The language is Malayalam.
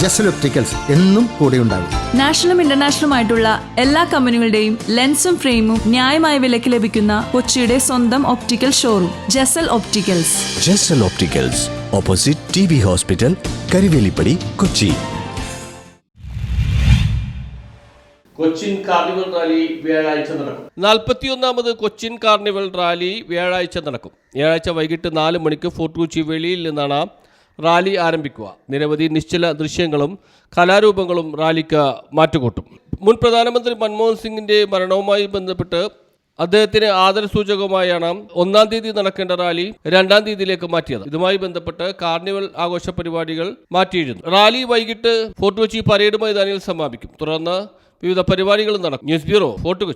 ജസൽ ഒപ്റ്റിക്കൽസ് എന്നും കൂടെയുണ്ടാകും നാഷണലും ഇന്റർനാഷണലും ആയിട്ടുള്ള എല്ലാ കമ്പനികളുടെയും ലെൻസും ഫ്രെയിമും ന്യായമായ വിലയ്ക്ക് ലഭിക്കുന്ന കൊച്ചിയുടെ സ്വന്തം optical showroom Jasal opticals. Jasal opticals opposite T B hospital Karivelippady Kochi. Cochin carnival rally വ്യാഴാഴ്ച നടക്കും. നാൽപ്പത്തിയൊന്നാമത് കൊച്ചിൻ കാർണിവൽ റാലി വ്യാഴാഴ്ച നടക്കും. വ്യാഴാഴ്ച വൈകിട്ട് നാല് മണിക്ക് ഫോർട്ട് കൊച്ചി വെളിയിൽ നിന്നാണ് റാലി ആരംഭിക്കുക. നിരവധി നിശ്ചല ദൃശ്യങ്ങളും കലാരൂപങ്ങളും റാലിക്ക് മാറ്റുകൂട്ടും. മുൻ പ്രധാനമന്ത്രി മൻമോഹൻ സിംഗിന്റെ മരണവുമായി ബന്ധപ്പെട്ട് അദ്ദേഹത്തിന് ആദരസൂചകമായാണ് ഒന്നാം തീയതി നടക്കേണ്ട റാലി രണ്ടാം തീയതിയിലേക്ക് മാറ്റിയത്. ഇതുമായി ബന്ധപ്പെട്ട് കാർണിവൽ ആഘോഷ പരിപാടികൾ മാറ്റിയിരുന്നു. റാലി വൈകിട്ട് ഫോർട്ട് കൊച്ചി പരേഡ് മൈതാനിയിൽ സമാപിക്കും. തുടർന്ന് വിവിധ പരിപാടികളും നടക്കും. News bureau fort Kochi.